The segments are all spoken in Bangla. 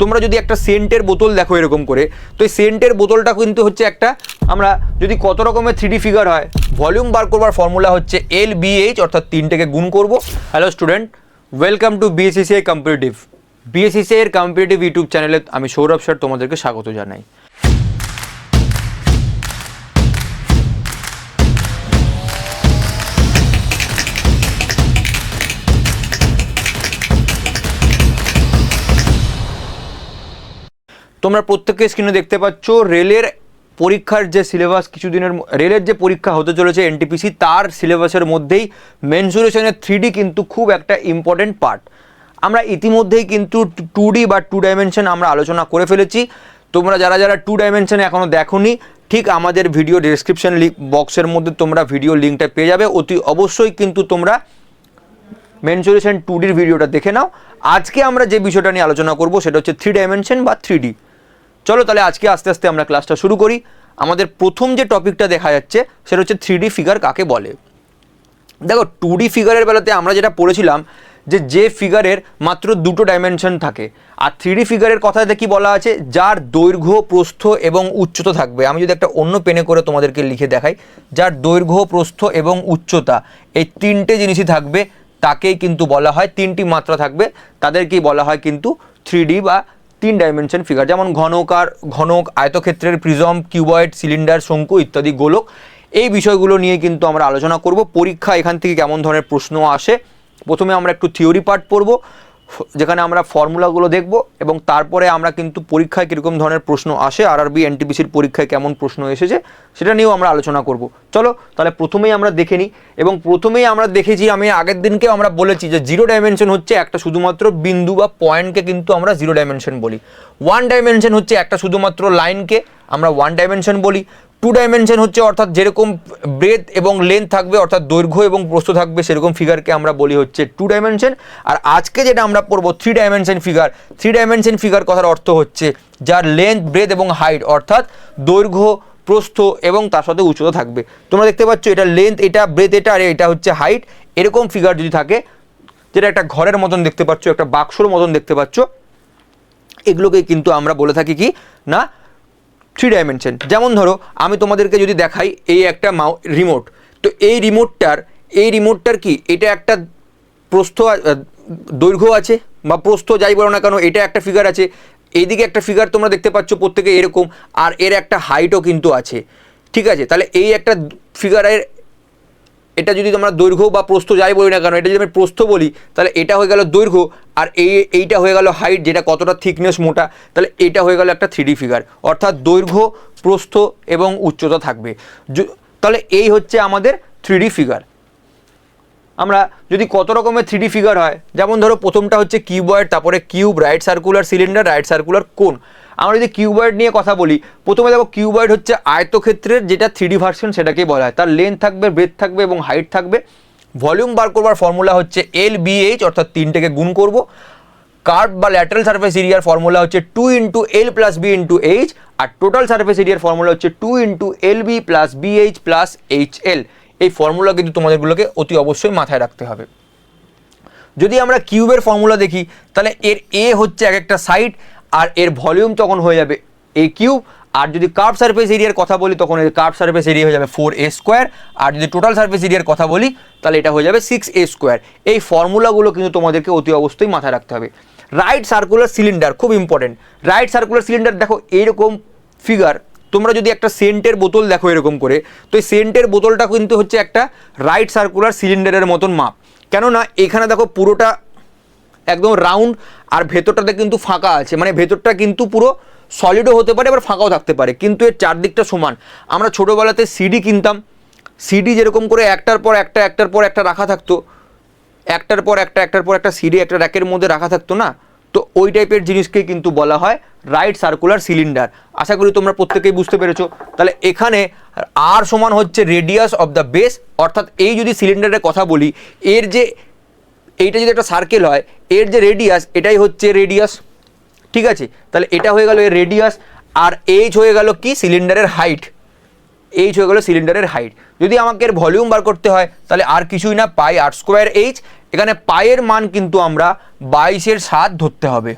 তোমরা যদি একটা সেন্টের বোতল দেখো এরকম করে, তো এই সেন্টের বোতলটা কিন্তু হচ্ছে একটা, আমরা যদি কত রকমের থ্রি ফিগার হয় ভলিউম বার করবার ফর্মুলা হচ্ছে এল বিএইচ অর্থাৎ তিনটেকে গুণ করব। Hello student welcome to BACCI competitive BSCCI এর কম্পিটিটিভ ইউটিউব চ্যানেলে আমি সৌরভ স্যার তোমাদেরকে স্বাগত জানাই। তোমরা প্রত্যেককে স্ক্রিনে দেখতে পাচ্ছ, রেলের পরীক্ষার যে সিলেবাস কিছুদিনের রেলের যে পরীক্ষা হতে চলেছে এনটিপিসি তার সিলেবাসের মধ্যেই মেনসুরেশনের থ্রি কিন্তু খুব একটা ইম্পর্টেন্ট পার্ট আমরা ইতিমধ্যেই কিন্তু টু ডি বা টু ডাইমেনশন আমরা আলোচনা করে ফেলেছি। তোমরা যারা যারা টু ডাইমেনশনে এখনও দেখোনি, ঠিক আমাদের ভিডিও ডিসক্রিপশন বক্সের মধ্যে তোমরা ভিডিও লিঙ্কটা পেয়ে যাবে। অতি অবশ্যই কিন্তু তোমরা মেনসুরেশন টু ডির ভিডিওটা দেখে নাও। আজকে আমরা যে বিষয়টা নিয়ে আলোচনা করব, সেটা হচ্ছে থ্রি ডাইমেনশন বা থ্রি ডি চলো তাহলে আজকে আস্তে আস্তে আমরা ক্লাসটা শুরু করি। আমাদের প্রথম যে টপিকটা দেখা যাচ্ছে, সেটা হচ্ছে থ্রি ফিগার কাকে বলে? দেখো টু ফিগারের বেলাতে আমরা যেটা পড়েছিলাম, যে যে ফিগারের মাত্র দুটো ডাইমেনশন থাকে। আর থ্রি ফিগারের কথাতে কি বলা আছে? যার দৈর্ঘ্য, প্রস্থ এবং উচ্চতা থাকবে। আমি যদি একটা অন্য পেনে করে তোমাদেরকে লিখে দেখাই, যার দৈর্ঘ্য, প্রস্থ এবং উচ্চতা, এই তিনটে জিনিসই থাকবে। তাকেই কিন্তু বলা হয়, তিনটি মাত্রা থাকবে। তাদেরকেই বলা হয় কিন্তু থ্রি বা তিন ডাইমেনশন ফিগার যেমন ঘনকার ঘনক, আয়তক্ষেত্রের প্রিজম কিউবয়েড সিলিন্ডার শঙ্কু ইত্যাদি গোলক। এই বিষয়গুলো নিয়ে কিন্তু আমরা আলোচনা করব। পরীক্ষা এখান থেকে কেমন ধরনের প্রশ্ন আসে? প্রথমে আমরা একটু থিওরি পার্ট পড়ব। যেখানে আমরা ফর্মুলাগুলো দেখব এবং তারপরে আমরা কিন্তু পরীক্ষায় কীরকম ধরনের প্রশ্ন আসে আর আরবি এনটিপিসির পরীক্ষায় কেমন প্রশ্ন এসেছে, সেটা নিয়েও আমরা আলোচনা করব। চলো, তাহলে প্রথমেই আমরা দেখে নিই এবং প্রথমেই আমরা দেখেছি, আমি আগের দিনকেও আমরা বলেছি যে জিরো ডাইমেনশন হচ্ছে একটা শুধুমাত্র বিন্দু বা পয়েন্টকে কিন্তু আমরা জিরো ডাইমেনশন বলি। ওয়ান ডাইমেনশন হচ্ছে একটা শুধুমাত্র লাইনকে আমরা ওয়ান ডাইমেনশন বলি। টু ডাইমেনশন হচ্ছে অর্থাৎ যেরকম ব্রেথ এবং লেন্থ থাকবে, অর্থাৎ দৈর্ঘ্য এবং প্রস্থ থাকবে, সেরকম ফিগারকে আমরা বলি হচ্ছে টু ডাইমেনশন আর আজকে যেটা আমরা পড়ব three dimension figure three dimension figure কথার অর্থ হচ্ছে যার লেন্থ ব্রেথ এবং হাইট অর্থাৎ দৈর্ঘ্য, প্রস্থ এবং তার সাথে উচ্চতা থাকবে। তোমরা দেখতে পাচ্ছ এটা লেন্থ এটা ব্রেথ এটা আর এটা হচ্ছে হাইট এরকম ফিগার যদি থাকে, যেটা একটা ঘরের মতন দেখতে পাচ্ছ, একটা বাক্সর মতন দেখতে পাচ্ছ, এগুলোকে কিন্তু আমরা বলে থাকি কি? না থ্রি ডাইমেনশন যেমন ধরো, আমি তোমাদেরকে যদি দেখাই এই একটা মাউ রিমোট তো এই রিমোটটার এই রিমোটটার কি, এটা একটা প্রস্থ দৈর্ঘ্য আছে? বা প্রস্থ যাই বলো না কেন, এটা একটা ফিগার আছে। এইদিকে একটা ফিগার তোমরা দেখতে পাচ্ছ প্রত্যেকে এরকম, আর এর একটা হাইটও কিন্তু আছে। ঠিক আছে? তাহলে এই একটা ফিগারের এটা যদি তোমরা দৈর্ঘ্য বা প্রস্থ যাই বলি না কেন, এটা যদি আমি প্রস্থ বলি, তাহলে এটা হয়ে গেল দৈর্ঘ্য। আর এই, এইটা হয়ে গেল হাইট যেটা কতটা থিকনেস মোটা, তাহলে এটা হয়ে গেল একটা থ্রি ফিগার অর্থাৎ দৈর্ঘ্য, প্রস্থ এবং উচ্চতা থাকবে। তাহলে এই হচ্ছে আমাদের থ্রি ফিগার আমরা যদি কত রকমের থ্রি ফিগার হয়, যেমন ধরো প্রথমটা হচ্ছে কিউবয়েড তারপরে cube right circular cylinder right circular cone আমরা যদি কিউবয়েড নিয়ে কথা বলি, প্রথমে দেখো কিউবয়েড হচ্ছে আয়তক্ষেত্রের যেটা থ্রি ভার্সন সেটাকেই বলা হয়। তার লেন্থ থাকবে ব্রেথ থাকবে এবং হাইট থাকবে। ভলিউম বার করবার ফর্মুলা হচ্ছে এল বিএইচ অর্থাৎ তিনটেকে গুণ করব। কার্ভ বা ল্যাটারাল সার্ফেস এরিয়ার ফর্মুলা হচ্ছে two into L plus B into H আর টোটাল সার্ফেস এরিয়ার ফর্মুলা হচ্ছে two into L B plus BH plus H L এই ফর্মুলা কিন্তু তোমাদেরগুলোকে অতি অবশ্যই মাথায় রাখতে হবে। যদি আমরা কিউবের ফর্মুলা দেখি, তাহলে এর এ হচ্ছে এক একটা সাইড আর এর ভলিউম তখন হয়ে যাবে এ কিউব আর যদি কার্ভ সারফেস এরিয়ার কথা বলি, তখন কার্ভ সারফেস এরিয়া হয়ে যাবে ফোর এ স্কোয়ার আর যদি টোটাল সারফেস এরিয়ার কথা বলি, তাহলে এটা হয়ে যাবে সিক্স এ স্কোয়ার এই ফর্মুলাগুলো কিন্তু তোমাদেরকে অতি অবশ্যই মাথায় রাখতে হবে। রাইট সার্কুলার সিলিন্ডার খুব ইম্পর্টেন্ট রাইট সার্কুলার সিলিন্ডার দেখো, এইরকম ফিগার তোমরা যদি একটা সেন্টের বোতল দেখো এরকম করে, তো এই সেন্টের বোতলটা কিন্তু হচ্ছে একটা রাইট সার্কুলার সিলিন্ডারের মতন মাপ। কেননা, এখানে দেখো পুরোটা একদম রাউন্ড আর ভেতরটাতে কিন্তু ফাঁকা আছে। মানে ভেতরটা কিন্তু পুরো সলিডও হতে পারে, আবার ফাঁকাও থাকতে পারে, কিন্তু এর চারদিকটা সমান। আমরা ছোটোবেলাতে সিডি কিনতাম। সিডি যেরকম করে একটার পর একটা, একটার পর একটা রাখা থাকতো, একটার পর একটা, একটার পর একটা সিডি একটা র্যাকের মধ্যে রাখা থাকতো না? তো ওই টাইপের জিনিসকে কিন্তু বলা হয় রাইট সার্কুলার সিলিন্ডার আশা করি তোমরা প্রত্যেকেই বুঝতে পেরেছ। তাহলে এখানে আর সমান হচ্ছে রেডিয়াস অফ দ্য বেস অর্থাৎ এই যদি সিলিন্ডারের কথা বলি, এর যে, এইটা যদি একটা সার্কেল হয়, এর যে রেডিয়াস এটাই হচ্ছে রেডিয়াস ঠিক আছে? তাহলে এটা হয়ে গেল এর রেডিয়াস আর এইচ হয়ে গেল কি? সিলিন্ডারের হাইট এইচ হয়ে গেল সিলিন্ডারের হাইট যদি আমাকে এর ভলিউম বার করতে হয়, তাহলে আর কিছুই না পাই আর স্কোয়ার এইচ এখানে পায়ের মান কিন্তু আমরা বাইশের সাত ধরতে হবে।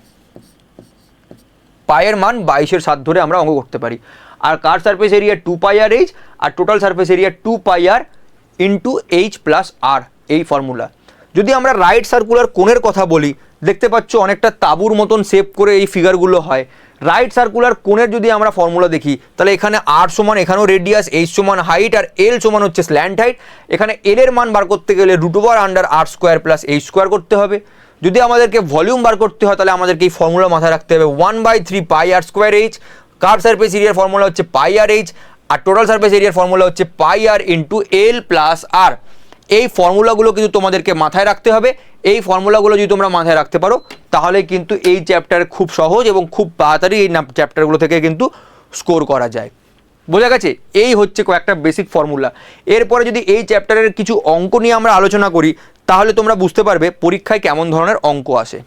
পায়ের মান বাইশের সাত ধরে আমরা অঙ্ক করতে পারি। আর curve surface area two pi r h আর total surface area two pi r into h plus r এই ফর্মুলা যদি আমরা রাইট সার্কুলার কোণের কথা বলি দেখতে পাচ্ছ অনেকটা তাবুর মতন সেভ করে এই ফিগারগুলো হয়। রাইট সার্কুলার কোণের যদি আমরা ফর্মুলা দেখি, তাহলে এখানে আর সমান, এখানেও রেডিয়াস এইচ সমান হাইট আর এল সমান হচ্ছে স্ল্যান্ড হাইট এখানে এল এর মান বার করতে গেলে root over under r square plus H square করতে হবে। যদি আমাদেরকে ভলিউম বার করতে হয়, তাহলে আমাদেরকে এই ফর্মুলা মাথায় রাখতে হবে। One by three pi r square H curve surface এরিয়ার ফর্মুলা হচ্ছে পাই আর এইচ আর টোটাল সার্ফেস এরিয়ার ফর্মুলা হচ্ছে পাই আর ইন্টু এল প্লাস আর এই ফর্মুলাগুলো কিন্তু তোমাদেরকে মাথায় রাখতে হবে। এই ফর্মুলাগুলো যদি তোমরা মাথায় রাখতে পারো, তাহলে কিন্তু এই চ্যাপ্টার খুব সহজ এবং খুব তাড়াতাড়ি এই চ্যাপ্টারগুলো থেকে কিন্তু স্কোর করা যায়। বোঝা গেছে? এই হচ্ছে কয়েকটা বেসিক ফর্মুলা। এরপরে যদি এই চ্যাপ্টারের কিছু অঙ্ক নিয়ে আমরা আলোচনা করি, তাহলে তোমরা বুঝতে পারবে পরীক্ষায় কেমন ধরনের অঙ্ক আসে।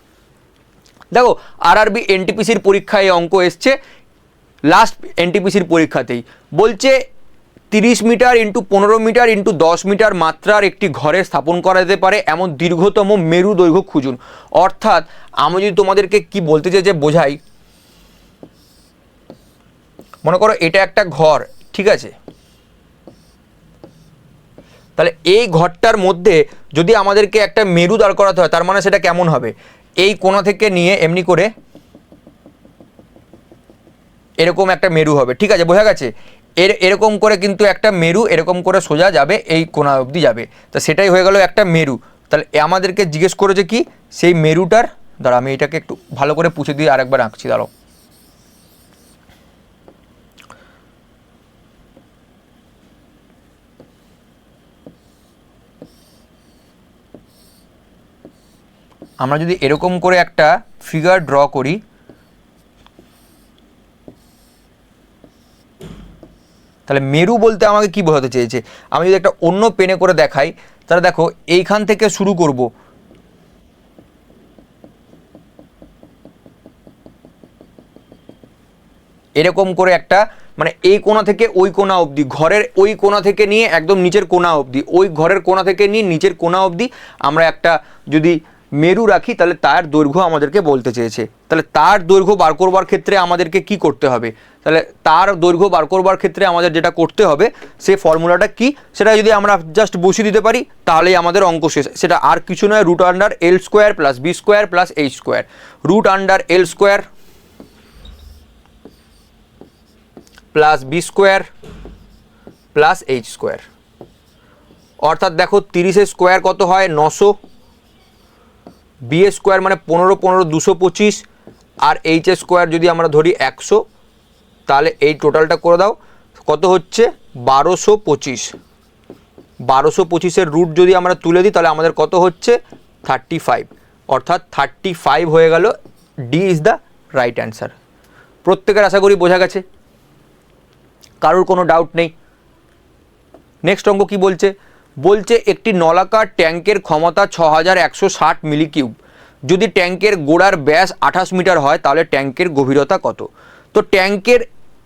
দেখো আরআরবি এনটিপিসির পরীক্ষায় অঙ্ক এসছে। লাস্ট এনটিপিসির পরীক্ষাতেই। বলছে তিরিশ মিটার ইন্টু পনেরো মিটার ইন্টু দশ মিটার মাত্রার একটি ঘরে স্থাপন করা যেতে পারে এমন দীর্ঘতম মেরু দৈর্ঘ্য খুঁজুন। অর্থাৎ আমি যদি তোমাদেরকে কি বলতে চাই যে বোঝাই, মনে করো এটা একটা ঘর, ঠিক আছে? তাহলে এই ঘরটার মধ্যে যদি আমাদেরকে একটা মেরু দাঁড় করাতে হয়, তার মানে সেটা কেমন হবে? এই কোণা থেকে নিয়ে এমনি করে এরকম একটা মেরু হবে, ঠিক আছে? বোঝা গেছে? এর এরকম করে কিন্তু একটা মেরু এরকম করে সোজা যাবে, এই কোণা অবধি যাবে। তা সেটাই হয়ে গেল একটা মেরু। তাহলে আমাদেরকে জিজ্ঞেস করেছে কি, সেই মেরুটার, দাঁড়া আমি এটাকে একটু ভালো করে পুছে দিয়ে আরেকবার আঁকছি, দাঁড়াও। আমরা যদি এরকম করে একটা ফিগার ড্র করি তাহলে মেরু বলতে আমাকে কি বোঝাতে চেয়েছে? আমি যদি একটা অন্য পেনে করে দেখাই, তাহলে দেখো এইখান থেকে শুরু করব। এরকম করে একটা মানে এই কোণা থেকে ওই কোণা অবধি, ঘরের ওই কোণা থেকে নিয়ে একদম নিচের কোণা অবধি, ওই ঘরের কোণা থেকে নিয়ে নিচের কোণা অবধি আমরা একটা যদি মেরু রাখি, তাহলে তার দৈর্ঘ্য আমাদেরকে বলতে চেয়েছে। তাহলে তার দৈর্ঘ্য বার করবার ক্ষেত্রে আমাদেরকে কি করতে হবে? তাহলে তার দৈর্ঘ্য বার করবার ক্ষেত্রে আমাদের যেটা করতে হবে, সে ফর্মুলাটা কি? সেটা যদি আমরা জাস্ট বসিয়ে দিতে পারি, তাহলেই আমাদের অঙ্ক শেষ। সেটা আর কিছু নয় root under L square plus B square plus H square root under L square plus B square plus H square অর্থাৎ দেখো তিরিশের স্কোয়ার কত হয়? নশো। বি এ স্কোয়ার মানে পনেরো পনেরো, দুশো পঁচিশ আর এইচ এ স্কোয়ার যদি আমরা ধরি একশো, তাহলে এই টোটালটা করে দাও। কত হচ্ছে? বারোশো পঁচিশ। বারোশো পঁচিশের রুট যদি আমরা তুলে দিই, তাহলে আমাদের কত হচ্ছে? থার্টি ফাইভ অর্থাৎ থার্টি ফাইভ হয়ে গেল। D is the right answer প্রত্যেকের আশা করি বোঝা গেছে। কারোর কোনো ডাউট নেই। নেক্সট অঙ্ক কি বলছে? বলছে একটি নলাকার ট্যাঙ্কের ক্ষমতা ছ হাজার একশো ষাট মিলিকিউব। যদি ট্যাঙ্কের গোড়ার ব্যাস আঠাশ মিটার হয়, তাহলে ট্যাঙ্কের গভীরতা কত? তো ট্যাঙ্কের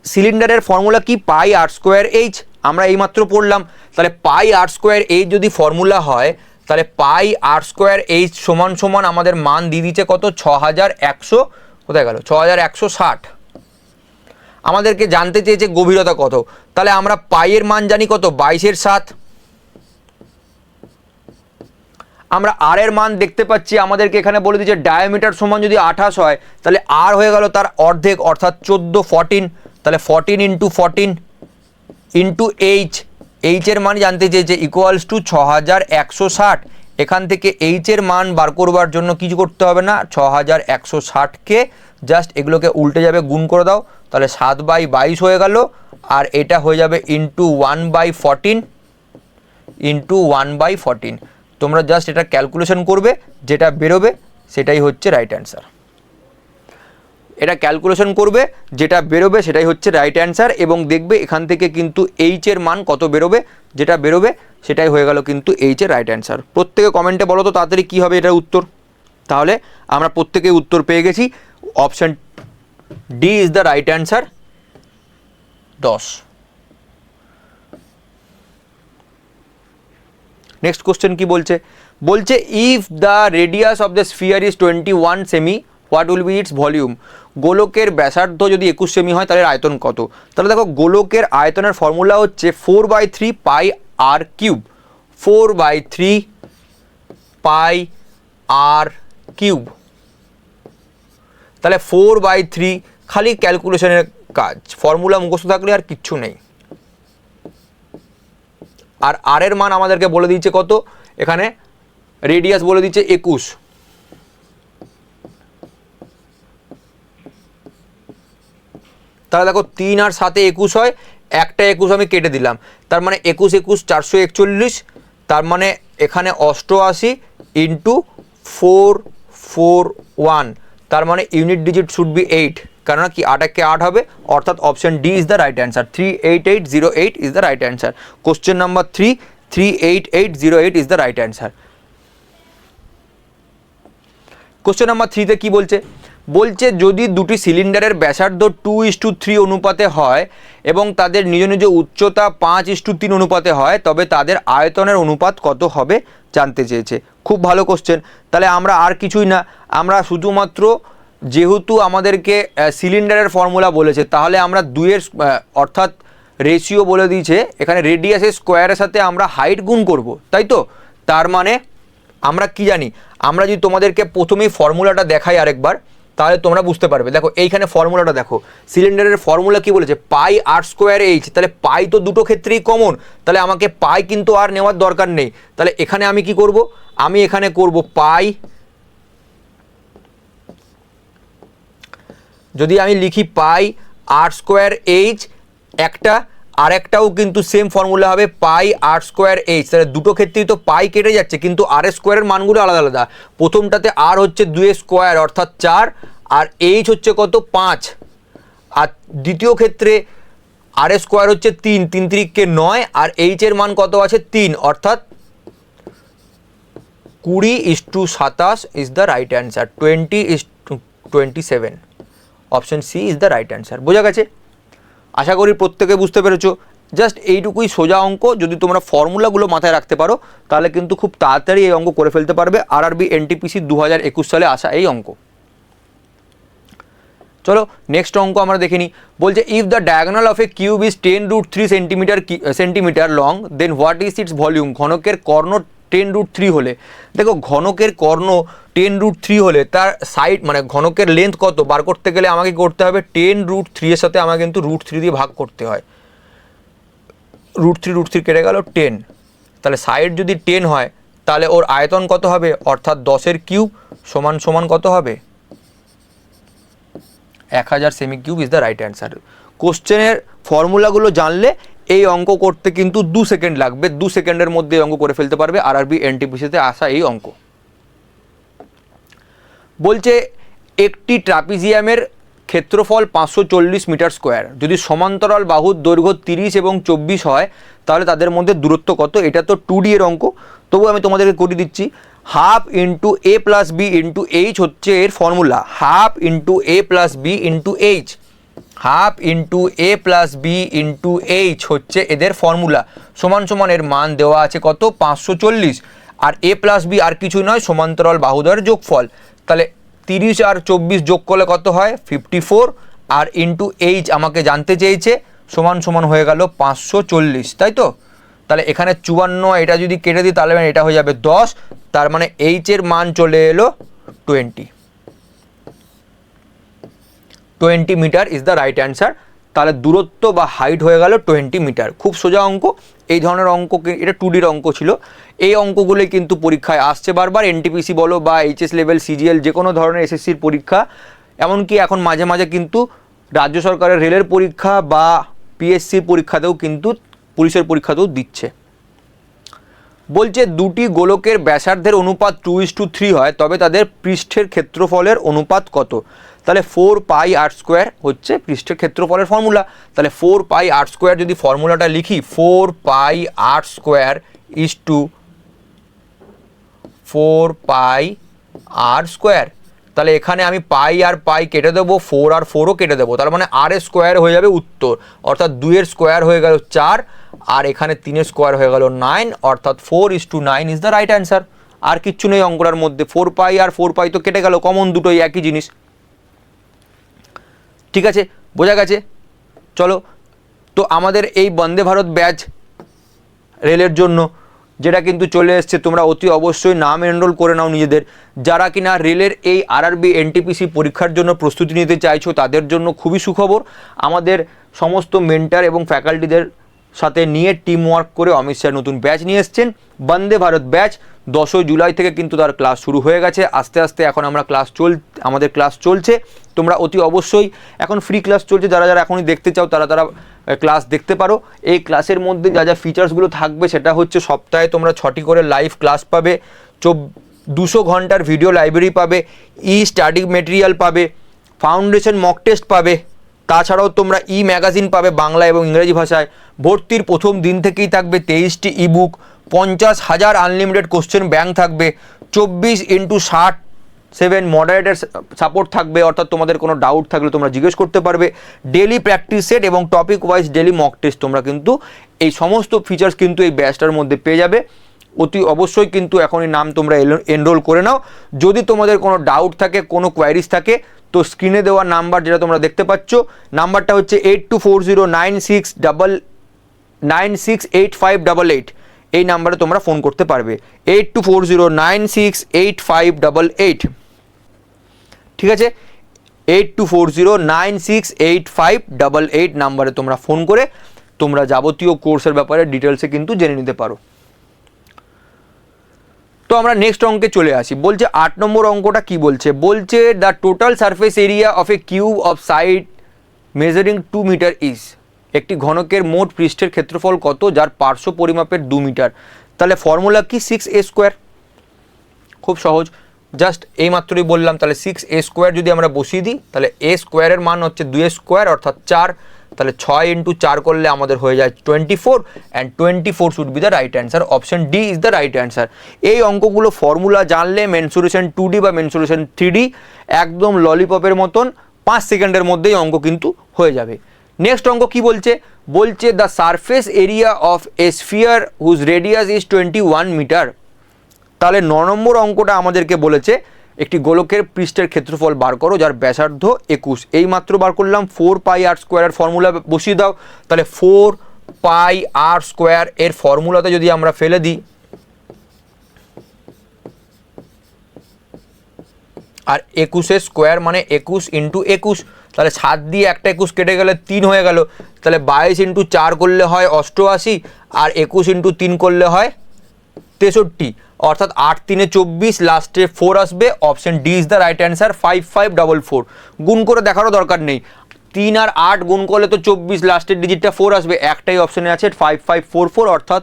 সিলিন্ডারের ফর্মুলা কি? Pi r square h. আমরা এইমাত্র পড়লাম। তাহলে পাই আর স্কোয়ার এইচ যদি ফর্মুলা হয়, তাহলে পাই আর স্কোয়ার এইচ সমান সমান আমাদের মান দিয়ে দিচ্ছে কত? ছ হাজার একশো কোথায় গেল? ছ হাজার একশো ষাট। আমাদেরকে জানতে চেয়েছে গভীরতা কত। তাহলে আমরা পাইয়ের মান জানি কত? বাইশের সাত। আমরা আর এর মান দেখতে পাচ্ছি, আমাদেরকে এখানে বলে দিচ্ছে ডায়ামিটার সমান যদি আঠাশ হয়, তাহলে আর হয়ে গেল তার অর্ধেক, অর্থাৎ চোদ্দ ফর্টিন তাহলে fourteen into fourteen into h এইচের মান জানতে চেয়েছে ইকুয়ালস টু ছ হাজার একশো ষাট। এখান থেকে এইচের মান বার করবার জন্য কিছু করতে হবে না ছ হাজার একশো ষাটকে জাস্ট এগুলোকে উল্টে যাবে, গুণ করে দাও, তাহলে সাত বাই বাইশ হয়ে গেল, আর এটা হয়ে যাবে into one by fourteen into one by fourteen তোমরা জাস্ট এটা ক্যালকুলেশন করবে, যেটা বেরোবে, সেটাই হচ্ছে রাইট অ্যান্সার এটা ক্যালকুলেশন করবে, যেটা বেরোবে, সেটাই হচ্ছে রাইট অ্যান্সার এবং দেখবে এখান থেকে কিন্তু এইচের মান কত বেরোবে, যেটা বেরোবে, সেটাই হয়ে গেল কিন্তু এইচের রাইট অ্যান্সার প্রত্যেকে কমেন্টে বলো তো তাড়াতাড়ি কী হবে এটার উত্তর? তাহলে আমরা প্রত্যেকে উত্তর পেয়ে গেছি। Option D is the right answer দশ। নেক্সট কোশ্চেন কি বলছে? বলছে if the radius of the sphere is twenty one semi what will be its volume গোলকের ব্যাসার্ধ যদি একুশ সেমি হয়, তাহলে আয়তন কত? তাহলে দেখো, গোলকের আয়তনের ফর্মুলা হচ্ছে four by three pi r cube four by three pi r cube তাহলে ফোর বাই থ্রি খালি ক্যালকুলেশনের কাজ। ফর্মুলা মুখস্থ থাকলে আর কিচ্ছু নেই। আর আর এর মান আমাদেরকে বলে দিচ্ছে কত? এখানে রেডিয়াস বলে দিচ্ছে একুশ। তাহলে দেখো তিন আর সাতে একুশ হয়, একটা একুশ আমি কেটে দিলাম। তার মানে একুশ একুশ চারশো একচল্লিশ, তার মানে এখানে অষ্টআশি ইন্টু ফোর ফোর ওয়ান তার মানে unit digit should be eight কেননা কি আট একে আট হবে? অর্থাৎ option D is the right answer three eight eight zero eight is the right answer question number three three eight eight zero eight is the right answer question number থ্রিতে কি বলছে? বলছে যদি দুটি সিলিন্ডারের ব্যাসার্ধ টু ইস টু থ্রি অনুপাতে হয় এবং তাদের নিজ নিজ উচ্চতা পাঁচ ইস টু তিন অনুপাতে হয়, তবে তাদের আয়তনের অনুপাত কত হবে জানতে চেয়েছে। খুব ভালো কোশ্চেন তাহলে আমরা আর কিছুই না। আমরা শুধুমাত্র যেহেতু আমাদেরকে সিলিন্ডারের ফর্মুলা বলেছে, তাহলে আমরা দুইয়ের অর্থাৎ রেশিও বলে দিয়েছে, এখানে রেডিয়াসের স্কোয়ারের সাথে আমরা হাইট গুণ করব, তাই তো? তার মানে আমরা কি জানি? আমরা যদি তোমাদেরকে প্রথমেই ফর্মুলাটা দেখাই আরেকবার, তাহলে তোমরা বুঝতে পারবে। দেখো, এইখানে ফর্মুলাটা দেখো। সিলিন্ডারের ফর্মুলা কি বলেছে? পাই আর স্কোয়ার এইচ তাহলে পাই তো দুটো ক্ষেত্রেই কমন তাহলে আমাকে পাই কিন্তু আর নেওয়ার দরকার নেই। তাহলে এখানে আমি কি করব? আমি এখানে করব পাই যদি আমি লিখি পাই আর স্কোয়ার এইচ একটা, আর একটাও কিন্তু সেম ফর্মুলা হবে পাই আর স্কোয়ার এইচ তাহলে দুটো ক্ষেত্রেই তো পাই কেটে যাচ্ছে, কিন্তু আর স্কোয়ারের মানগুলো আলাদা আলাদা। প্রথমটাতে আর হচ্ছে দুয়ে স্কোয়ার অর্থাৎ চার, আর এইচ হচ্ছে কত? পাঁচ। আর দ্বিতীয় ক্ষেত্রে আর স্কোয়ার হচ্ছে তিন তিন তিরিককে নয়, আর এইচের মান কত আছে? তিন, অর্থাৎ কুড়ি ইস টু সাতাশ is the right answer, twenty is to, twenty seven. Option C is the right answer বোঝা গেছে? আশা করি প্রত্যেকে বুঝতে পেরেছ। জাস্ট এইটুকুই সোজা অঙ্ক। যদি তোমরা ফর্মুলাগুলো মাথায় রাখতে পারো, তাহলে কিন্তু খুব তাড়াতাড়ি এই অঙ্ক করে ফেলতে পারবে। আর আরবি এনটিপিসি দু হাজার একুশ সালে আসা এই অঙ্ক। চলো নেক্সট অঙ্ক আমরা দেখে নিই। বলছে if the diagonal of a cube is ten root three centimetre centimetre long then what is its volume ঘনকের কর্ণ টেন রুট থ্রি হলে। দেখো, ঘনকের কর্ণ টেন রুট থ্রি হলে তার সাইড মানে ঘনকের লেন্থ কত? বার করতে গেলে আমাকে করতে হবে? টেন রুট থ্রি এর সাথে আমাকে কিন্তু রুট থ্রি দিয়ে ভাগ করতে হয়। রুট থ্রি রুট থ্রি কেটে গেল টেন তাহলে সাইড যদি টেন হয়, তাহলে ওর আয়তন কত হবে? অর্থাৎ দশের কিউব সমান সমান কত হবে? এক হাজার semi cube is the right answer কোশ্চেনের ফর্মুলাগুলো জানলে এই অঙ্ক করতে কিন্তু দু সেকেন্ড লাগবে, দু সেকেন্ডের মধ্যে অঙ্ক করে ফেলতে পারবে আর আরবি এনটিপিসিতে আসা এই অঙ্ক। বলছে, একটি ট্রাপিজিয়ামের ক্ষেত্রফল পাঁচশো চল্লিশ মিটার স্কোয়ার। যদি সমান্তরাল বাহুর দৈর্ঘ্য তিরিশ এবং চব্বিশ হয়, তাহলে তাদের মধ্যে দূরত্ব কত? এটা তো টু ডি এর অঙ্ক। তবু আমি তোমাদেরকে করে দিচ্ছি। Half into a plus b into h হচ্ছে এর formula. Half into a plus b into h half into a plus b into h হচ্ছে এদের ফর্মুলা। সমান সমান এর মান দেওয়া আছে কত? পাঁচশো চল্লিশ। আর এ প্লাস বি আর কিছু নয়, সমান্তরাল বাহুদয়ের যোগফল। তাহলে তিরিশ আর চব্বিশ যোগ করলে কত হয়? Fifty four. আর ইন্টু এইচ আমাকে জানতে চেয়েছে, সমান সমান হয়ে গেল পাঁচশো চল্লিশ, তাই তো? তাহলে এখানে চুয়ান্ন এটা যদি কেটে দিই, তাহলে এটা হয়ে যাবে দশ। তার মানে এইচের মান চলে এলো twenty. Twenty metre is the right answer তাহলে দূরত্ব বা হাইট হয়ে গেল টোয়েন্টি মিটার। খুব সোজা অঙ্ক। এই ধরনের অঙ্ক এটা টু ডির অঙ্ক ছিল। এই অঙ্কগুলোই কিন্তু পরীক্ষায় আসছে বারবার। এনটিপিসি বলো বা এইচএস লেভেল সিজিএল যে কোনো ধরনের এসএসসির পরীক্ষা। এমনকি এখন মাঝে মাঝে কিন্তু রাজ্য সরকারের রেলের পরীক্ষা বা পিএসসির পরীক্ষাতেও কিন্তু পুলিশের পরীক্ষাতেও দিচ্ছে। বলছে দুটি গোলকের ব্যাসার্ধের অনুপাত টু ইস টু থ্রি হয়, তবে তাদের পৃষ্ঠের ক্ষেত্রফলের অনুপাত কত? তাহলে ফোর পাই আর স্কোয়ার হচ্ছে পৃষ্ঠের ক্ষেত্রফলের ফর্মুলা তাহলে ফোর পাই আর স্কোয়ার যদি ফর্মুলাটা লিখি four pi r square is to four pi r square তাহলে এখানে আমি পাই আর পাই কেটে দেবো ফোর আর ফোরও কেটে দেবো। তার মানে আর স্কোয়ার হয়ে যাবে উত্তর। অর্থাৎ দুইয়ের স্কোয়ার হয়ে গেল চার, আর এখানে তিনের স্কোয়ার হয়ে গেল নাইন অর্থাৎ four is to nine is the right answer আর কিচ্ছু নেই অঙ্কটার মধ্যে। ফোর পাই আর ফোর পাই তো কেটে গেল কমন দুটোই একই জিনিস। ঠিক আছে, বোঝা গেছে। চলো, তো আমাদের এই বন্দে ভারত ব্যাচ রেলের জন্য, যেটা কিন্তু চলে এসছে, তোমরা অতি অবশ্যই নাম এনরোল করে নাও নিজেদের। যারা কিনা রেলের এই আরআরবি এনটিপিসি পরীক্ষার জন্য প্রস্তুতি নিতে চাইছো, তাদের জন্য খুবই সুখবর। আমাদের সমস্ত মেন্টার এবং ফ্যাকাল্টিদের সাথে নিয়ে টিম ওয়ার্ক করে অমিত স্যার নতুন ব্যাচ নিয়ে এসছেন। বন্দে ভারত ব্যাচ, দশই জুলাই থেকে কিন্তু তার ক্লাস শুরু হয়ে গেছে। আস্তে আস্তে এখন আমরা ক্লাস চল আমাদের ক্লাস চলছে। তোমরা অতি অবশ্যই এখন ফ্রি ক্লাস চলছে, যারা যারা এখনই দেখতে চাও, তারা তারা ক্লাস দেখতে পারো। এই ক্লাসের মধ্যে যা যা ফিচার্সগুলো থাকবে, সেটা হচ্ছে সপ্তাহে তোমরা ছটি করে লাইভ ক্লাস পাবে, চব, দুশো ঘণ্টার ভিডিও লাইব্রেরি পাবে ই স্টাডি মেটেরিয়াল পাবে ফাউন্ডেশন মক টেস্ট পাবে, তাছাড়াও তোমরা ই ম্যাগাজিন পাবে বাংলা এবং ইংরেজি ভাষায়। ভর্তির প্রথম দিন থেকেই থাকবে তেইশটি ইবুক পঞ্চাশ হাজার আনলিমিটেড কোশ্চেন ব্যাংক থাকবে, চব্বিশ ইন্টু ষাট সেভেন মডারেটার সাপোর্ট থাকবে, অর্থাৎ তোমাদের কোনো ডাউট থাকলে তোমরা জিজ্ঞেস করতে পারবে। ডেলি প্র্যাকটিস সেট এবং topic wise daily mock test তোমরা কিন্তু এই সমস্ত ফিচার্স কিন্তু এই ব্যাচটার মধ্যে পেয়ে যাবে। অতি অবশ্যই কিন্তু এখনই নাম তোমরা এনরোল করে নাও। যদি তোমাদের কোনো ডাউট থাকে, কোনো কোয়ারিজ থাকে, তো স্ক্রিনে দেওয়া নাম্বার যেটা তোমরা দেখতে পাচ্ছ নাম্বারটা হচ্ছে eight two four zero nine six double nine six eight five double eight এই নাম্বারে তোমরা ফোন করতে পারবে। Eight two four zero nine six eight five double eight ঠিক আছে? Eight two four zero nine six eight five double eight নাম্বারে তোমরা ফোন করে তোমরা যাবতীয় কোর্সের ব্যাপারে ডিটেলসে কিন্তু জেনে নিতে পারো। তো আমরা নেক্সট অঙ্কে চলে আসি। বলছে আট নম্বর অঙ্কটা কি বলছে? বলছে the total surface area of a cube of side measuring two metre is একটি ঘনকের মোট পৃষ্ঠের ক্ষেত্রফল কত? যার পার্শ্ব পরিমাপের দু মিটার। তাহলে ফর্মুলা কি? সিক্স এ স্কোয়ার খুব সহজ। জাস্ট এই মাত্রই বললাম, তাহলে সিক্স এ স্কোয়ার যদি আমরা বসিয়ে দিই, তাহলে এ স্কোয়ারের মান হচ্ছে দুই স্কোয়ার অর্থাৎ চার, তাহলে ছয় ইন্টু চার করলে আমাদের হয়ে যায় twenty four and twenty four should be the right answer option D is the right answer এই অঙ্কগুলো ফর্মুলা জানলে মেনসুরেশন টু ডি বা মেনসুরেশন থ্রি ডি একদম ললিপপের মতন পাঁচ সেকেন্ডের মধ্যেই অঙ্ক কিন্তু হয়ে যাবে। নেক্সট অঙ্ক কি বলছে? বলছে the surface area of a sphere whose radius is twenty one metre তাহলে ন নম্বর অঙ্কটা আমাদেরকে বলেছে, একটি গোলকের পৃষ্ঠের ক্ষেত্রফল বার করো, যার ব্যাসার্ধ একুশ। এই মাত্র বার করলাম ফোর পাই আর স্কোয়ারের ফর্মুলা বসিয়ে দাও। তাহলে ফোর পাই আর স্কোয়ার এর ফর্মুলাতে যদি আমরা ফেলে দিই, আর একুশের স্কোয়ার মানে একুশ ইন্টু একুশ, তাহলে সাত দিয়ে একটা একুশ কেটে গেলে তিন হয়ে গেল। তাহলে বাইশ ইন্টু চার করলে হয় অষ্টআশি, আর একুশ ইন্টু তিন করলে হয় তেষট্টি। অর্থাৎ আট তিনে চব্বিশ লাস্টে ফোর আসবে। Option D is the right answer five five double four গুণ করে দেখারও দরকার নেই। তিন আর আট গুণ করলে তো চব্বিশ লাস্টের ডিজিটটা ফোর আসবে। একটাই অপশনে আছে ফাইভ ফাইভ ফোর ফোর অর্থাৎ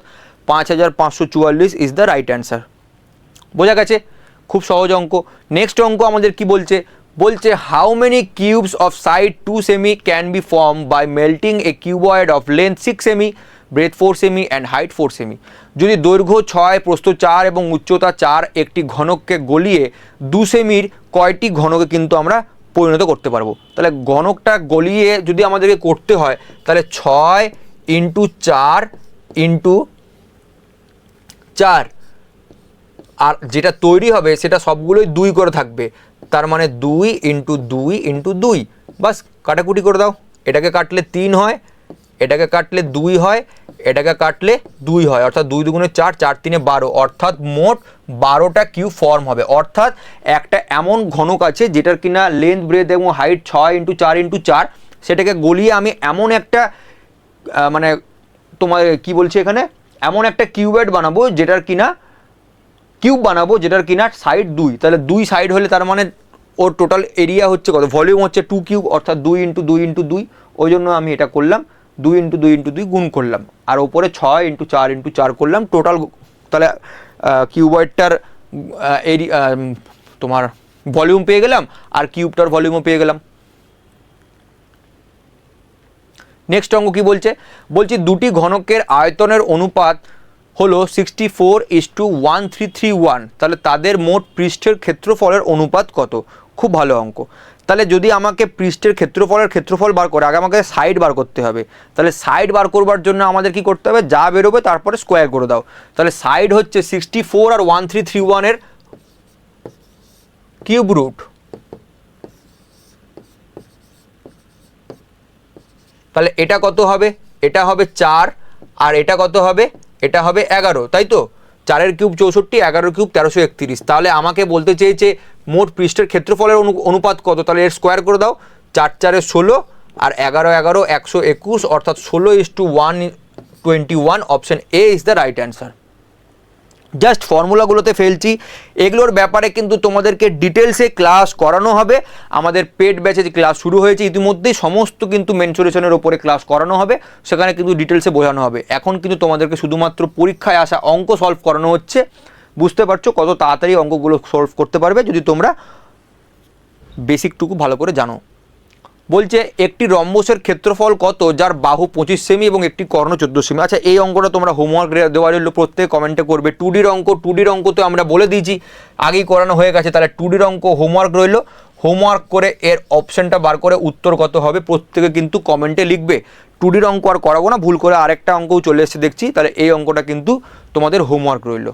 পাঁচ হাজার পাঁচশো চুয়াল্লিশ ইজ দ্য রাইট অ্যান্সার বোঝা গেছে? খুব সহজ অঙ্ক। নেক্সট অঙ্ক আমাদের কি বলছে? বলছে how many cubes of side two semi can be form by melting a cuboid of length six semi breadth four semi and height four semi যদি দৈর্ঘ্য ছয়, প্রস্থ চার এবং উচ্চতা চার একটি ঘনককে গলিয়ে দু সেমির কয়টি ঘনকে কিন্তু আমরা পরিণত করতে পারব? তাহলে ঘনকটা গলিয়ে যদি আমাদেরকে করতে হয়, তাহলে ছয় ইন্টু চার ইন্টু চার। আর যেটা তৈরি হবে, সেটা সবগুলোই দুই করে থাকবে। তার মানে দুই ইন্টু দুই ইন্টু দুই। বাস, কাটাকুটি করে দাও। এটাকে কাটলে তিন হয় এটাকে কাটলে দুই হয়, এটাকে কাটলে দুই হয়, অর্থাৎ দুই দুগুণে চার চার তিনে বারো, অর্থাৎ মোট বারোটা কিউ ফর্ম হবে। অর্থাৎ একটা এমন ঘনক আছে যেটার কিনা লেন্থ ব্রেথ এবং হাইট ছয় ইন্টু চার ইন্টু চার, সেটাকে গলিয়ে আমি এমন একটা মানে তোমার কি বলছে এখানে? এমন একটা কিউবেড বানাবো যেটার কিনা কিউব বানাবো যেটার কিনা সাইড দুই। তাহলে দুই সাইড হলে তার মানে ওর টোটাল এরিয়া হচ্ছে কত? ভলিউম হচ্ছে টু কিউব অর্থাৎ দুই ইন্টু দুই ইন্টু দুই। ওই জন্য আমি এটা করলাম। দুই ইন্টু দুই ইন্টু দুই গুণ করলাম। আর ওপরে ছয় ইন্টু চার ইন্টু চার করলাম টোটাল তাহলে কিউবয়েডটার এরি তোমার ভলিউম পেয়ে গেলাম, আর কিউবটার ভলিউমও পেয়ে গেলাম। নেক্সট অঙ্ক কি বলছে? বলছি দুটি ঘনকের আয়তনের অনুপাত হলো sixty four is to one three three one তাহলে তাদের মোট পৃষ্ঠের ক্ষেত্রফলের অনুপাত কত? খুব ভালো অঙ্ক। তাহলে যদি আমাকে পৃষ্ঠের ক্ষেত্রফলের ক্ষেত্রফল বার করে, আগে আমাকে সাইড বার করতে হবে। তাহলে সাইড বার করবার জন্য আমাদের কি করতে হবে? যা বেরোবে তারপরে স্কোয়ার করে দাও। তাহলে সাইড হচ্ছে সিক্সটি ফোর আর ওয়ান থ্রি থ্রি ওয়ানের কিউব রুট তাহলে এটা কত হবে? এটা হবে চার, আর এটা কত হবে? এটা হবে এগারো, তাই তো? চারের কিউব চৌষট্টি এগারো কিউব তেরোশো একত্রিশ। তাহলে আমাকে বলতে চেয়েছে মোট পৃষ্ঠের ক্ষেত্রফলের অনু- অনুপাত কত? তাহলে এর স্কোয়ার করে দাও। চার চারে ষোলো আর এগারো এগারো একশো একুশ অর্থাৎ ষোলো is to one twenty one option A is the right answer just ফর্মুলাগুলোতে ফেলছি। এগুলোর ব্যাপারে কিন্তু তোমাদেরকে ডিটেলসে ক্লাস করানো হবে। আমাদের পেড ব্যাচে যে ক্লাস শুরু হয়েছে ইতিমধ্যেই সমস্ত কিন্তু মেনসুরেশনের ওপরে ক্লাস করানো হবে। সেখানে কিন্তু ডিটেলসে বোঝানো হবে। এখন কিন্তু তোমাদেরকে শুধুমাত্র পরীক্ষায় আসা অঙ্ক সলভ করানো হচ্ছে। বুঝতে পারছ কত তাড়াতাড়ি অঙ্কগুলো সলভ করতে পারবে যদি তোমরা বেসিকটুকু ভালো করে জানো। বলছে, একটি রম্বসের ক্ষেত্রফল কত, যার বাহু পঁচিশ সেমি এবং একটি কর্ণ চোদ্দ সেমি। আচ্ছা এই অঙ্কটা তোমরা হোমওয়ার্ক দেওয়া রইল প্রত্যেক কমেন্টে করবে। টু ডির অঙ্ক টু ডির অঙ্ক তো আমরা বলে দিয়েছি, আগেই করানো হয়ে গেছে। তাহলে টু ডির অঙ্ক হোমওয়ার্ক রইল। হোমওয়ার্ক করে এর অপশানটা বার করে উত্তর কত হবে প্রত্যেকে কিন্তু কমেন্টে লিখবে। টু ডির অঙ্ক আর করাবো না, ভুল করে আরেকটা অঙ্কও চলে এসেছে, দেখছি। তাহলে এই অঙ্কটা কিন্তু তোমাদের হোমওয়ার্ক রইল।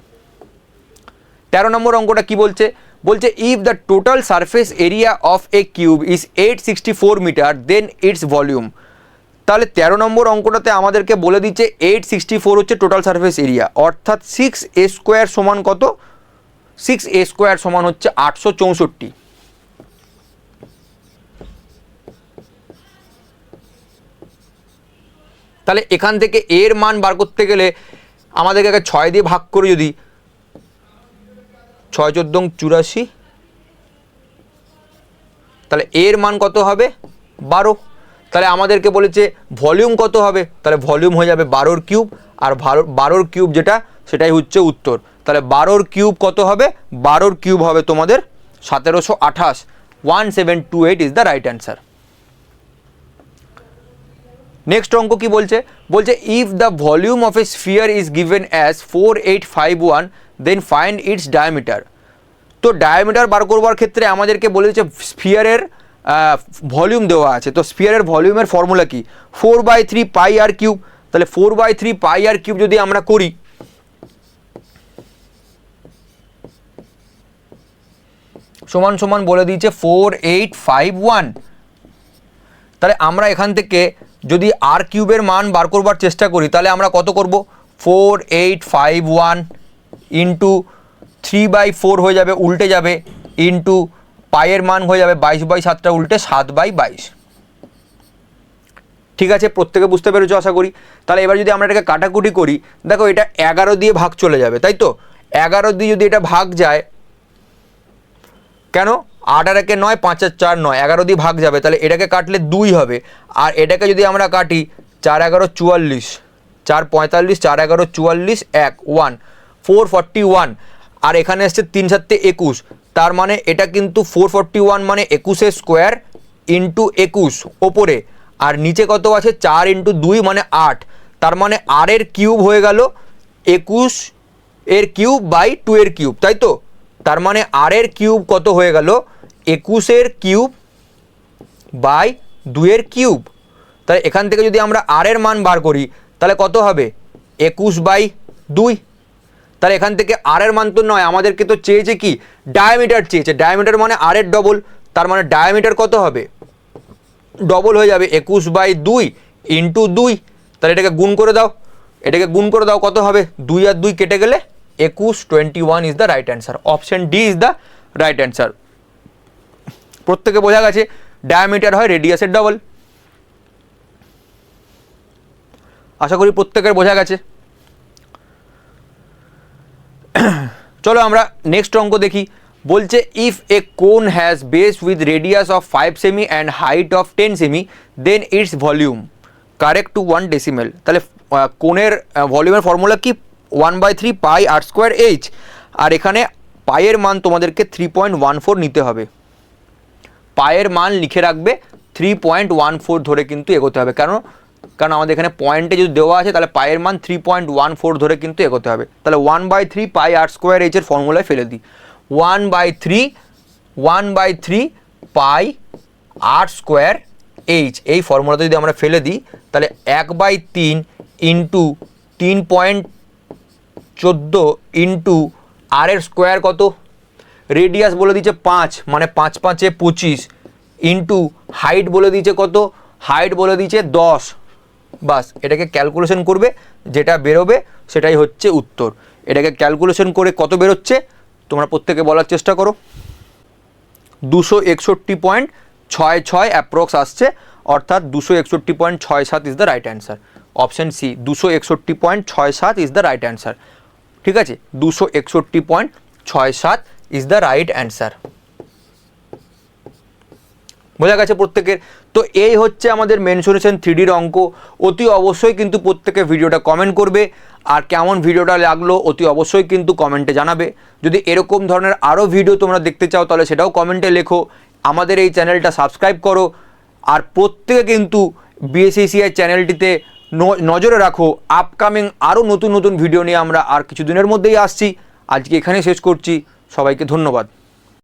তেরো নম্বর অঙ্কটা কি বলছে? বলছে if the total surface area of a cube is eight sixty four metre then its volume তাহলে তেরো নম্বর অঙ্কটাতে আমাদেরকে বলে দিচ্ছে এইট সিক্সটি ফোর হচ্ছে টোটাল সারফেস এরিয়া অর্থাৎ সিক্স এ স্কোয়ার সমান কত? সিক্স এ স্কোয়ার সমান হচ্ছে আটশো চৌষট্টি। তাহলে এখান থেকে এর মান বার করতে গেলে আমাদেরকে ছয় দিয়ে ভাগ করে যদি ছয় চোদ্দং চুরাশি। তাহলে এর মান কত হবে? বারো। তাহলে আমাদেরকে বলেছে ভলিউম কত হবে? তাহলে ভলিউম হয়ে যাবে বারোর কিউব। আর বারো বারোর কিউব যেটা, সেটাই হচ্ছে উত্তর। তাহলে বারোর কিউব কত হবে? বারোর কিউব হবে তোমাদের সতেরোশো আঠাশ। One seven two eight is the right answer. Next অঙ্ক কি বলছে? বলছে, if the volume of a sphere is given as four eight five one then find its diameter তো ডায়ামিটার বার করবার ক্ষেত্রে আমাদেরকে বলেছে স্ফিয়ারের ভলিউম দেওয়া আছে। তো স্ফিয়ারের ভলিউমের ফর্মুলা কি? Four by three pi r cube তাহলে four by three pi r cube যদি আমরা করি, সমান সমান বলে দিয়েছে ফোর এইট ফাইভ ওয়ান তাহলে আমরা এখান থেকে যদি আর কিউবের মান বার করবার চেষ্টা করি, তাহলে আমরা কত করব? Four eight five one into three by four হয়ে যাবে, উল্টে যাবে ইন্টু পায়ের মান হয়ে যাবে বাইশ বাই সাতটা, উল্টে সাত বাই বাইশ। ঠিক আছে? প্রত্যেকে বুঝতে পেরেছ আশা করি? তাহলে এবার যদি আমরা এটাকে কাটাকুটি করি, দেখো এটা এগারো দিয়ে ভাগ চলে যাবে, তাই তো? এগারো দিয়ে যদি এটা ভাগ যায়, কেন? আট আর একে নয়, পাঁচ আর চার নয়, এগারো দিয়ে ভাগ যাবে, তাহলে এটাকে কাটলে দুই হবে। আর এটাকে যদি আমরা কাটি, চার এগারো চুয়াল্লিশ, চার পঁয়তাল্লিশ, চার এগারো চুয়াল্লিশ, এক ওয়ান ফোর ফর্টি ওয়ান। আর এখানে এসছে তিন সাতে একুশ। তার মানে এটা কিন্তু ফোর ফর্টি ওয়ান মানে একুশের স্কোয়ার ইন্টু একুশ ওপরে। আর নিচে কত আছে? চার ইন্টু দুই মানে আট। তার মানে আর এর কিউব হয়ে গেল একুশ এর কিউব বাই টু এর কিউব, তাই তো? তার মানে আর এর কিউব কত হয়ে গেল? একুশের কিউব বাই দুইয়ের কিউব। তাহলে এখান থেকে যদি আমরা আর এর মান বার করি, তাহলে কত হবে? একুশ বাই দুই। তাহলে এখান থেকে আর এর মান তো নয় আমাদেরকে তো চেয়েছে কি? ডায়ামিটার চেয়েছে। ডায়ামিটার মানে আর এর ডবল তার মানে ডায়ামিটার কত হবে? ডবল হয়ে যাবে একুশ বাই দুই ইন্টু দুই। তাহলে এটাকে গুণ করে দাও। এটাকে গুণ করে দাও, কত হবে? দুই আর দুই কেটে গেলে একুশ twenty one is the right answer option D is the right answer প্রত্যেকে বোঝা গেছে ডায়ামিটার হয় রেডিয়াসের ডবল আশা করি প্রত্যেকের বোঝা গেছে। চলো আমরা নেক্সট অঙ্ক দেখি। বলছে if a cone has base with radius of five semi and height of ten semi then its volume correct to one decimal তাহলে কোণের ভলিউমের ফর্মুলা কি? One by three pi r square h আর এখানে পায়ের মান তোমাদেরকে থ্রি পয়েন্ট ওয়ান ফোর নিতে হবে। পায়ের মান লিখে রাখবে থ্রি পয়েন্ট ওয়ান ফোর ধরে কিন্তু এগোতে হবে। কারণ কারণ আমাদের এখানে পয়েন্টে যদি দেওয়া আছে, তাহলে পায়ের মান থ্রি পয়েন্ট ওয়ান ফোর ধরে কিন্তু এগোতে হবে। তাহলে one by three pi r square এইচের ফর্মুলায় ফেলে দিই। One by three one by three pi r square h এই ফর্মুলাতে যদি আমরা ফেলে দিই, তাহলে এক বাই তিন ইন্টু তিন পয়েন্ট চোদ্দ ইন্টু আর এর স্কোয়ার কত? রেডিয়াস বলে দিচ্ছে পাঁচ মানে পাঁচ পাঁচে পঁচিশ ইন্টু হাইট বলে দিচ্ছে কত? হাইট বলে দিচ্ছে দশ। বাস, এটাকে ক্যালকুলেশন করবে, যেটা বেরোবে সেটাই হচ্ছে উত্তর। এটাকে ক্যালকুলেশন করে কত বেরোচ্ছে? তোমরা প্রত্যেকে বলার চেষ্টা করো। দুশো একষট্টি পয়েন্ট ছয় ছয় অ্যাপ্রক্স আসছে, অর্থাৎ দুশো একষট্টি পয়েন্ট ছয় সাত is the right answer option C দুশো একষট্টি পয়েন্ট ছয় সাত ইজ দ্য রাইট অ্যান্সার ঠিক আছে? দুশো একষট্টি পয়েন্ট ছয় সাত ইজ দ্য রাইট অ্যান্সার বোঝা গেছে প্রত্যেকের? তো এই হচ্ছে আমাদের মেনসুরেশন থ্রিডির অঙ্ক। অতি অবশ্যই কিন্তু প্রত্যেকে ভিডিওটা কমেন্ট করবে। আর কেমন ভিডিওটা লাগল অতি অবশ্যই কিন্তু কমেন্টে জানাবে। যদি এরকম ধরনের আরও ভিডিও তোমরা দেখতে চাও, তাহলে সেটাও কমেন্টে লেখো। আমাদের এই চ্যানেলটা সাবস্ক্রাইব করো। আর প্রত্যেকে কিন্তু বিএসিসিআই চ্যানেলটিতে ন- নজরে রাখো। আপকামিং আরও নতুন নতুন ভিডিও নিয়ে আমরা আর কিছু দিনের মধ্যেই আসছি। আজকে এখানেই শেষ করছি। সবাইকে ধন্যবাদ।